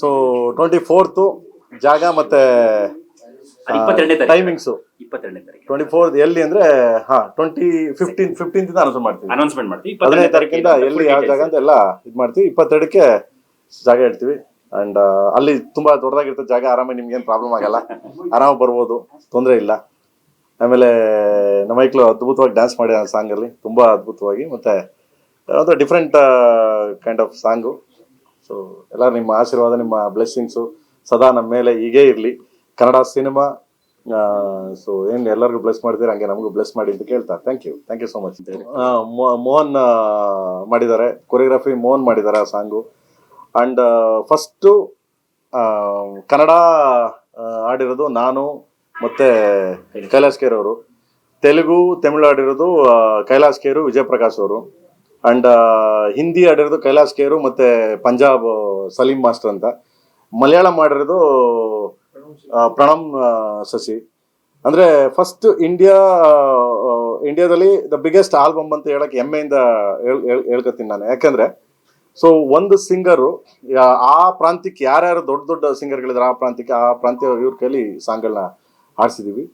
So twenty fourth ಜಾಗ ಮತ್ತೆ timings twenty fourth ಎಲ್ಲಿ ಅಂದ್ರೆ ಹಾ ಟ್ವೆಂಟಿ ಫಿಫ್ಟೀನ್ ಫಿಫ್ಟೀನ್ ಇಂದ ಅನೌನ್ಸ್ ಮಾಡ್ತೀವಿ. ಅನೌನ್ಸ್ಮೆಂಟ್ ಮಾಡ್ತೀವಿ. ಹದಿನೈದು ತಾರೀಕಿಂದ ಎಲ್ಲಿ ಯಾವ ಜಾಗ ಅಂತ ಎಲ್ಲ ಇದು ಮಾಡ್ತೀವಿ. ಇಪ್ಪತ್ತೆರಡಕ್ಕೆ ಜಾಗ ಹೇಳ್ತೀವಿ. ಅಂಡ್ ಅಲ್ಲಿ ತುಂಬಾ ದೊಡ್ಡದಾಗಿರ್ತದೆ ಜಾಗ ಆರಾಮಾಗಿ ನಿಮ್ಗೆ ಏನು ಪ್ರಾಬ್ಲಮ್ ಆಗಲ್ಲ. ಆರಾಮಾಗಿ ಬರ್ಬೋದು. ತೊಂದರೆ ಇಲ್ಲ. ಆಮೇಲೆ ನಮ್ಮ ಮೈಕ್ಳು ಅದ್ಭುತವಾಗಿ ಡ್ಯಾನ್ಸ್ ಮಾಡಿದ ಸಾಂಗಲ್ಲಿ ತುಂಬಾ ಅದ್ಭುತವಾಗಿ. ಮತ್ತೆ ಒಂದು different kind of song so ಎಲ್ಲ ನಿಮ್ಮ ಆಶೀರ್ವಾದ, ನಿಮ್ಮ ಬ್ಲೆಸ್ಸಿಂಗ್ಸು ಸದಾ ನಮ್ಮ ಮೇಲೆ ಹೀಗೆ ಇರಲಿ. ಕನ್ನಡ ಸಿನಿಮಾ ಸೊ ಏನು ಎಲ್ಲರಿಗೂ ಬ್ಲೆಸ್ ಮಾಡ್ತೀರಾ, ಹಂಗೆ ನಮಗೂ ಬ್ಲೆಸ್ ಮಾಡಿ ಅಂತ ಕೇಳ್ತಾ. Thank you thank you so much Mohan ಮಾಡಿದ್ದಾರೆ. ಕೊರಿಯೋಗ್ರಫಿ ಮೋಹನ್ ಮಾಡಿದ್ದಾರೆ ಆ ಸಾಂಗು ಆ್ಯಂಡ್ ಫಸ್ಟು ಕನ್ನಡ ಆಡಿರೋದು ನಾನು ಮತ್ತು ಕೈಲಾಸ್ ಕೇರ್ ಅವರು. ತೆಲುಗು, ತಮಿಳು ಆಡಿರೋದು ಕೈಲಾಸ್ ಕೇರು ವಿಜಯ್ ಪ್ರಕಾಶ್ ಅವರು. ಅಂಡ್ ಹಿಂದಿ ಆಡಿರೋದು ಕೈಲಾಸ್ ಕೇರು ಮತ್ತೆ ಪಂಜಾಬ್ ಸಲೀಂ ಮಾಸ್ಟರ್ ಅಂತ. ಮಲಯಾಳಂ ಮಾಡಿರೋದು ಪ್ರಣಮ್ ಸಸಿ ಶಶಿ. ಅಂದ್ರೆ ಫಸ್ಟ್ ಇಂಡಿಯಾ ಇಂಡಿಯಾದಲ್ಲಿ ದ ಬಿಗ್ಗೆಸ್ಟ್ ಆಲ್ಬಮ್ ಅಂತ ಹೇಳಕ್ ಹೆಮ್ಮೆಯಿಂದ ಹೇಳ್- ಹೇಳ್- ಹೇಳ್ಕೊತೀನಿ ನಾನು. ಯಾಕಂದ್ರೆ ಸೊ ಒಂದು ಸಿಂಗರು ಆ ಪ್ರಾಂತ್ಯಕ್ಕೆ ಯಾರ್ಯಾರು ದೊಡ್ಡ ದೊಡ್ಡ ಸಿಂಗರ್ಗಳಿದ್ರು ಆ ಪ್ರಾಂತ್ಯಕ್ಕೆ ಆ ಪ್ರಾಂತ್ಯ ಇವ್ರ ಕೈಲಿ ಸಾಂಗ್ಗಳನ್ನ ಆಡಿಸಿದೀವಿ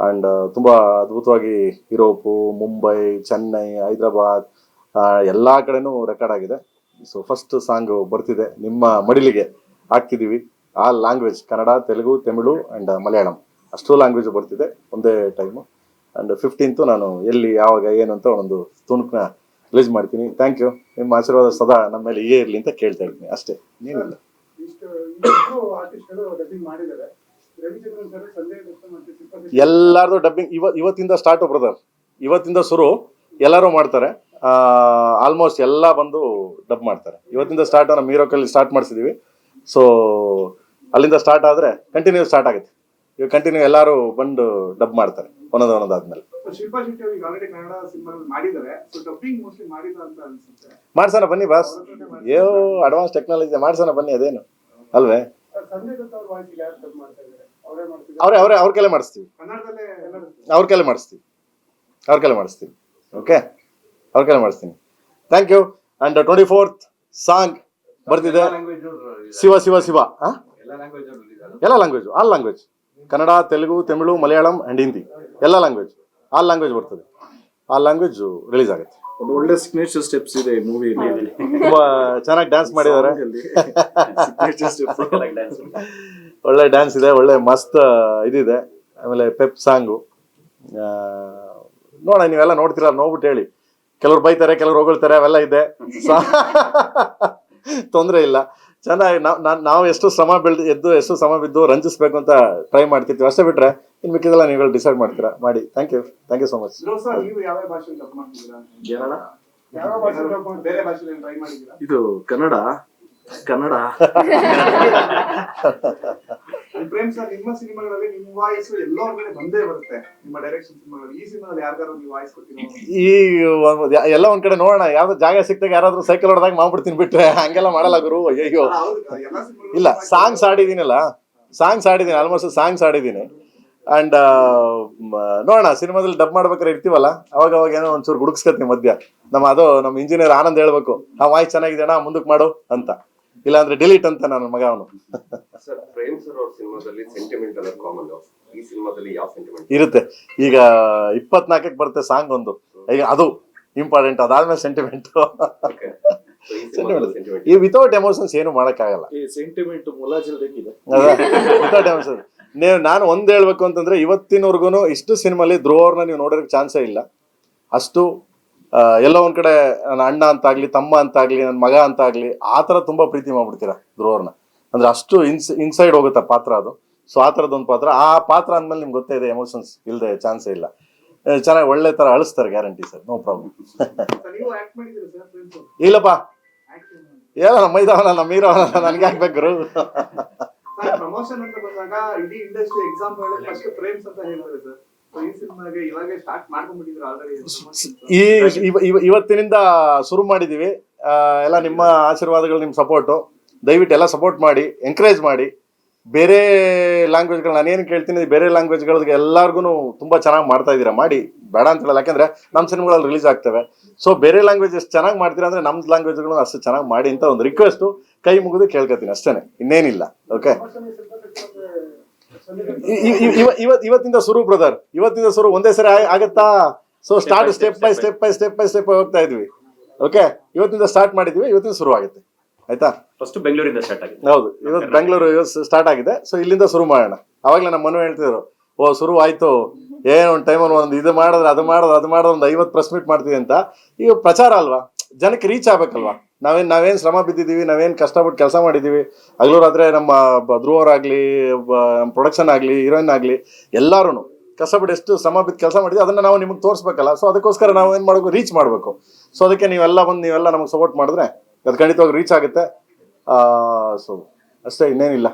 ಅಂಡ್ ತುಂಬಾ ಅದ್ಭುತವಾಗಿ ಯುರೋಪು ಮುಂಬೈ ಚೆನ್ನೈ ಹೈದರಾಬಾದ್ ಎಲ್ಲಾ ಕಡೆನೂ ರೆಕಾರ್ಡ್ ಆಗಿದೆ. ಸೊ ಫಸ್ಟ್ ಸಾಂಗ್ ಬರ್ತಿದೆ ನಿಮ್ಮ ಮಡಿಲಿಗೆ ಹಾಕ್ತಿದ್ದೀವಿ ಆ ಲ್ಯಾಂಗ್ವೇಜ್ ಕನ್ನಡ, ತೆಲುಗು, ತಮಿಳು ಅಂಡ್ ಮಲಯಾಳಂ. ಅಷ್ಟು ಲ್ಯಾಂಗ್ವೇಜ್ ಬರ್ತಿದೆ ಒಂದೇ ಟೈಮು ಅಂಡ್ ಫಿಫ್ಟೀನ್ತು ನಾನು ಎಲ್ಲಿ, ಯಾವಾಗ, ಏನು ಅಂತ ಒಂದು ತುಣುಕನ್ನ ರಿಲೀಸ್ ಮಾಡ್ತೀನಿ. ಥ್ಯಾಂಕ್ ಯು ನಿಮ್ಮ ಆಶೀರ್ವಾದ ಸದಾ ನಮ್ಮ ಮೇಲೆ ಹೀಗೆ ಇರಲಿ ಅಂತ ಕೇಳ್ತಾ ಇದ್ದೀನಿ. ಅಷ್ಟೇ. ಏನಿಲ್ಲ ಎಲ್ಲಾರ್ದು ಡಬ್ಬಿಂಗ್ ಇವ ಇವತ್ತಿಂದ ಸ್ಟಾರ್ಟ್ ಬ್ರದರ್ ಇವತ್ತಿಂದ ಶುರು. ಎಲ್ಲರೂ ಮಾಡ್ತಾರೆ. ಆಲ್ಮೋಸ್ಟ್ ಎಲ್ಲ ಬಂದು ಡಬ್ ಮಾಡ್ತಾರೆ. ಇವತ್ತಿಂದ ಸ್ಟಾರ್ಟ್ ನಮ್ಮ ಮೀರೋಕಲ್ಲಿ ಸ್ಟಾರ್ಟ್ ಮಾಡಿಸಿದೀವಿ. ಸೊ ಅಲ್ಲಿಂದ ಸ್ಟಾರ್ಟ್ ಆದರೆ ಕಂಟಿನ್ಯೂ ಸ್ಟಾರ್ಟ್ ಆಗುತ್ತೆ. ಇವಾಗ ಕಂಟಿನ್ಯೂ ಎಲ್ಲರೂ ಬಂದು ಡಬ್ ಮಾಡ್ತಾರೆ ಒಂದೊಂದು ಒಂದೊಂದಾದ್ಮೇಲೆ. ಮಾಡ್ಸೋಣ ಬನ್ನಿ ಬಾಸ್ ಏ ಅಡ್ವಾನ್ಸ್ ಟೆಕ್ನಾಲಜಿ ಮಾಡ್ಸೋಣ ಬನ್ನಿ ಅದೇನು. ಅಲ್ವೇ? ಅವ್ರ ಅವರೇ ಅವರೇ ಕೈಲೇ ಮಾಡಿಸ್ತೀವಿ. ಅವ್ರ ಕೈಲೇ ಮಾಡಿಸ್ತೀವಿ. ಅವ್ರ ಕೈಲೇ ಮಾಡಿಸ್ತೀವಿ. ಓಕೆ ಅವ್ರ ಮಾಡ್ತೀನಿ ಮಾಡಿಸ್ತೀನಿ thank you and twenty fourth song ಬರ್ತಿದೆ ಶಿವ ಶಿವ ಶಿವ? ಎಲ್ಲ language all language Kannada Telugu Tamil Malayalam and Hindi ಎಲ್ಲ ಲ್ಯಾಂಗ್ವೇಜ್ ಆಲ್ ಲ್ಯಾಂಗ್ವೇಜ್ ಬರ್ತದೆ. ಆ ಲ್ಯಾಂಗ್ವೇಜ್ ರಿಲೀಸ್ ಆಗುತ್ತೆ. ಒಂದು ಒಳ್ಳೆ ಸಿಗ್ನೇಚರ್ ಸ್ಟೆಪ್ಸ್ ಇದೆ ಮೂವಿಯಲ್ಲಿ ತುಂಬಾ ಚೆನ್ನಾಗಿ ಡ್ಯಾನ್ಸ್ ಮಾಡಿದ್ದಾರೆ ಸಿಗ್ನೇಚರ್ ಸ್ಟೆಪ್ಸ್ ಡ್ಯಾನ್ಸ್ ಒಳ್ಳೆ ಡ್ಯಾನ್ಸ್ ಇದೆ ಒಳ್ಳೆ ಮಸ್ತ್ ಇದಿದೆ. ಆಮೇಲೆ ಪೆಪ್ ಸಾಂಗು ನೋಡ ನೀವೆಲ್ಲ ನೋಡ್ತೀರಾ ನೋಡ್ಬಿಟ್ಟು ಹೇಳಿ. ಕೆಲವ್ರು ಬೈತಾರೆ ಕೆಲವ್ರು ಹೊಗಳ್ತಾರೆ ಅವೆಲ್ಲ ಇದೆ. ತೊಂದರೆ ಇಲ್ಲ. ಚೆನ್ನಾಗಿ ನಾವು ನಾವು ಎಷ್ಟು ಶ್ರಮ ಬೆಳೆದು ಎದ್ದು ಎಷ್ಟು ಶ್ರಮ ಬಿದ್ದು ರಂಜಿಸ್ಬೇಕು ಅಂತ ಟ್ರೈ ಮಾಡ್ತಿರ್ತೀವಿ ಅಷ್ಟೇ ಬಿಟ್ರೆ ಇನ್ನು ಮಿಕ್ಕಿದೆಲ್ಲ ನೀವು ಡಿಸೈಡ್ ಮಾಡ್ತೀರಾ? ಮಾಡಿ. Thank you thank you so much ಇದು ಕನ್ನಡ. ಕನ್ನಡ. ಪ್ರೇಮ್ ಸರ್ ನಿಮ್ಮ ಸಿನಿಮಾಗಳಲ್ಲಿ ನಿಮ್ಮ ವಾಯ್ಸ್ ಎಲ್ಲರ ಮೇಲೆ ಬಂದೇ ಬರುತ್ತೆ. ನಿಮ್ಮ ಡೈರೆಕ್ಷನ್ ಸಿನಿಮಾಗಳಲ್ಲಿ. ಈ ಸಿನಿಮಾದಲ್ಲಿ ಯಾರಿಗಾರು ನೀವು ವಾಯ್ಸ್ ಕೊಟ್ಟಿರೋ ಈ ಎಲ್ಲ ಒಂದ್ ಕಡೆ ನೋಡೋಣ. ಯಾವ್ದು ಜಾಗ ಸಿಕ್ತಾಗ ಯಾರಾದ್ರೂ ಸೈಕಲ್ ಹೊಡೆದಾಗ ಮಾಡ್ಬಿಡ್ತೀನಿ ಬಿಟ್ರೆ ಹಂಗೆಲ್ಲ ಮಾಡಲ್ಲ ಗುರು. ಅಯ್ಯೋ ಸಿನಿಮಾಗಳು ಇಲ್ಲ ಸಾಂಗ್ಸ್ ಆಡಿದೀನಲ್ಲ ಸಾಂಗ್ಸ್ ಆಡಿದ್ದೀನಿ ಆಲ್ಮೋಸ್ಟ್ ಸಾಂಗ್ಸ್ ಆಡಿದ್ದೀನಿ ಅಂಡ್ ನೋಡೋಣ. ಸಿನಿಮಾದಲ್ಲಿ ಡಬ್ ಮಾಡ್ಬೇಕಾದ್ರೆ ಇರ್ತೀವಲ್ಲ? ಅವಾಗ ಅವಾಗ ಏನೋ ಒಂಚೂರು ಗುಡುಗಿಸ್ಕತ್ತೀನಿ ಮಧ್ಯ. ನಮ್ಮ ಅದು ನಮ್ಮ ಇಂಜಿನಿಯರ್ ಆನಂದ್ ಹೇಳ್ಬೇಕು ಆ ವಾಯ್ಸ್ ಚೆನ್ನಾಗಿದೆ ಅಣ್ಣ ಮುಂದಕ್ಕೆ ಮಾಡು ಅಂತ. ಇಲ್ಲಾಂದ್ರೆ ಡಿಲೀಟ್ ಅಂತ ನನ್ನ ಮಗ ಅವನು. ಸರ್ ಪ್ರೇಮ್ ಸರ್ ಅವ್ರ ಸಿನಿಮಾದಲ್ಲಿ ಸೆಂಟಿಮೆಂಟ್ ಅನ್ನೋದು ಕಾಮನ್ ಈ ಸಿನಿಮಾದಲ್ಲಿ ಯಾವ ಸೆಂಟಿಮೆಂಟ್ ಇರುತ್ತೆ. ಈಗ ಇಪ್ಪತ್ನಾಲ್ಕಕ್ಕೆ ಬರುತ್ತೆ ಸಾಂಗ್ ಒಂದು. ಈಗ ಅದು ಇಂಪಾರ್ಟೆಂಟ್ ಅದಾದ್ಮೇಲೆ ಸೆಂಟಿಮೆಂಟ್ ಓಕೆ ಈ ವಿತೌಟ್ ಎಮೋಷನ್ಸ್ ಏನು ಮಾಡಕ್ಕಾಗಲ್ಲ. ಈ ಸೆಂಟಿಮೆಂಟ್ ವಿತೌಟ್ ಎಮೋಷನ್ ನೀವು ನಾನು ಒಂದ್ ಹೇಳ್ಬೇಕು ಅಂತಂದ್ರೆ ಇವತ್ತಿನವರೆಗೂ ಇಷ್ಟು ಸಿನಿಮಾಲಿ ಧ್ರುವವ್ರನ್ನ ನೀವು ನೋಡೋಕೆ ಚಾನ್ಸೇ ಇಲ್ಲ. ಅಷ್ಟು ಎಲ್ಲೋ ಒಂದ್ ಕಡೆ ನನ್ನ ಅಣ್ಣ ಅಂತಾಗ್ಲಿ, ತಮ್ಮ ಅಂತಾಗ್ಲಿ ನನ್ನ ಮಗ ಅಂತಾಗ್ಲಿ, ಆ ಥರ ತುಂಬಾ ಪ್ರೀತಿ ಮಾಡ್ಬಿಡ್ತೀರಾ ಧ್ರುವರ್ನ? ಅಂದ್ರೆ ಅಷ್ಟು ಇನ್ಸ್, ಇನ್ಸೈಡ್ ಹೋಗುತ್ತೆ ಪಾತ್ರ ಅದು. ಸೊ ಆ ಥರದ್ದೊಂದು ಪಾತ್ರ. ಆ ಪಾತ್ರ ಅಂದ್ಮೇಲೆ ನಿಮ್ಗೆ ಗೊತ್ತೇ ಇದೆ ಎಮೋಷನ್ಸ್ ಇಲ್ಲದೆ ಚಾನ್ಸೇ ಇಲ್ಲ. ಚೆನ್ನಾಗಿ ಒಳ್ಳೆ ತರ ಅಳಿಸ್ತಾರೆ ಗ್ಯಾರಂಟಿ ಸರ್. ನೋ ಪ್ರಾಬ್ಲಮ್ ಇಲ್ಲಪ್ಪ. ಏನೋ ನಮ್ಮ ಇದಾವನ ನಮ್ಮ ಹೀರೋವನ ನನ್ಗೆ ಹಾಕ್ಬೇಕು ಪ್ರಮೋಷನ್ ಅಂತ ಬಂದಾಗ ಇಡೀ ಇಂಡಸ್ಟ್ರಿ ಎಕ್ಸಾಂಪಲ್ ಫಸ್ಟ್ ಫ್ರೇಮ್ಸ್ ಅಂತ ಹೇಳಿದ್ರೆ ಸರ್. ಈ ಇವತ್ತಿನಿಂದ ಶುರು ಮಾಡಿದೀವಿ. ಎಲ್ಲ ನಿಮ್ಮ ಆಶೀರ್ವಾದಗಳು ನಿಮ್ಮ ಸಪೋರ್ಟು ದಯವಿಟ್ಟು ಎಲ್ಲ ಸಪೋರ್ಟ್ ಮಾಡಿ ಎನ್ಕರೇಜ್ ಮಾಡಿ. ಬೇರೆ ಲ್ಯಾಂಗ್ವೇಜ್ಗಳು ನಾನೇನು ಕೇಳ್ತೀನಿ ಬೇರೆ ಲ್ಯಾಂಗ್ವೇಜ್ಗಳಿಗೆ ಎಲ್ಲರಿಗೂ ತುಂಬ ಚೆನ್ನಾಗಿ ಮಾಡ್ತಾ ಇದ್ದೀರಾ? ಮಾಡಿ. ಬೇಡ ಅಂತ ಹೇಳಲ್ಲ. ಯಾಕಂದ್ರೆ ನಮ್ಮ ಸಿನಿಮಾಗಳಲ್ಲಿ ರಿಲೀಸ್ ಆಗ್ತವೆ. ಸೊ ಬೇರೆ ಲ್ಯಾಂಗ್ವೇಜ್ ಎಷ್ಟು ಚೆನ್ನಾಗಿ ಮಾಡ್ತೀರಾ ಅಂದರೆ ನಮ್ಮ ಲ್ಯಾಂಗ್ವೇಜ್ಗಳು ಅಷ್ಟು ಚೆನ್ನಾಗಿ ಮಾಡಿ ಅಂತ ಒಂದು ರಿಕ್ವೆಸ್ಟು ಕೈ ಮುಗಿದು ಕೇಳ್ಕೊತೀನಿ ಅಷ್ಟೇನೆ. ಇನ್ನೇನಿಲ್ಲ. ಓಕೆ ಇವತ್ತಿಂದ ಶುರು ಬ್ರದರ್ ಇವತ್ತಿಂದ ಶುರು ಒಂದೇ ಸರಿ ಆಗ್- ಆಗತ್ತಾ? So start step by step by step by step ಹೋಗ್ತಾ ಇದ್ವಿ. ಓಕೆ ಇವತ್ತಿಂದ ಸ್ಟಾರ್ಟ್ ಮಾಡಿದ್ವಿ ಇವತ್ತಿಂದ ಶುರು ಆಗುತ್ತೆ. ಆಯ್ತಾ? ಫಸ್ಟ್ ಬೆಂಗಳೂರಿಂದ ಸ್ಟಾರ್ಟ್ ಆಗಿದೆ. ಹೌದು. ಇವತ್ತು ಬೆಂಗಳೂರು ಸ್ಟಾರ್ಟ್ ಆಗಿದೆ. ಸೊ ಇಲ್ಲಿಂದ ಶುರು ಮಾಡೋಣ. ಅವಾಗಲೇ ನಮ್ಮ ಮನೆ ಹೇಳ್ತಿದ್ರು ಓ ಶುರು ಆಯ್ತು. ಏನೋ ಒಂದು ಟೈಮಲ್ಲಿ ಒಂದು ಇದು ಮಾಡಿದ್ರೆ ಅದು ಮಾಡಿದ್ರೆ ಅದು ಮಾಡಿದ್ರೆ ಒಂದು ಐವತ್ತು ಪ್ರೆಸ್ ಮೀಟ್ ಮಾಡ್ತೀವಿ ಅಂತ. ಈಗ ಪ್ರಚಾರ ಅಲ್ವಾ? ಜನಕ್ಕೆ ರೀಚ್ ಆಗ್ಬೇಕಲ್ವಾ? ನಾವೇನ್ ನಾವೇನು ಶ್ರಮ ಬಿದ್ದಿದ್ದೀವಿ, ನಾವೇನು ಕಷ್ಟಪಟ್ಟು ಕೆಲಸ ಮಾಡಿದ್ದೀವಿ. ಹಗಲು ನಮ್ಮ ಧ್ರುವರಾಗಲಿ ನಮ್ಮ ಪ್ರೊಡಕ್ಷನ್ ಆಗಲಿ ಹೀರೋಯಿನ್ ಆಗಲಿ ಎಲ್ಲರೂ ಕಷ್ಟಪಟ್ಟು ಎಷ್ಟು ಶ್ರಮ ಬಿದ್ದು ಕೆಲಸ ಮಾಡಿದ್ವಿ, ಅದನ್ನು ನಾವು ನಿಮಗೆ ತೋರಿಸ್ಬೇಕಲ್ಲ. ಸೊ ಅದಕ್ಕೋಸ್ಕರ ನಾವು ಏನು ಮಾಡಬೇಕು ರೀಚ್ ಮಾಡಬೇಕು. ಸೊ ಅದಕ್ಕೆ ನೀವೆಲ್ಲ ಬಂದು ನೀವೆಲ್ಲ ನಮಗೆ ಸಪೋರ್ಟ್ ಮಾಡಿದ್ರೆ ಅದು ಖಂಡಿತವಾಗಿ ರೀಚ್ ಆಗುತ್ತೆ. ಸೊ ಅಷ್ಟೇ, ಇನ್ನೇನಿಲ್ಲ.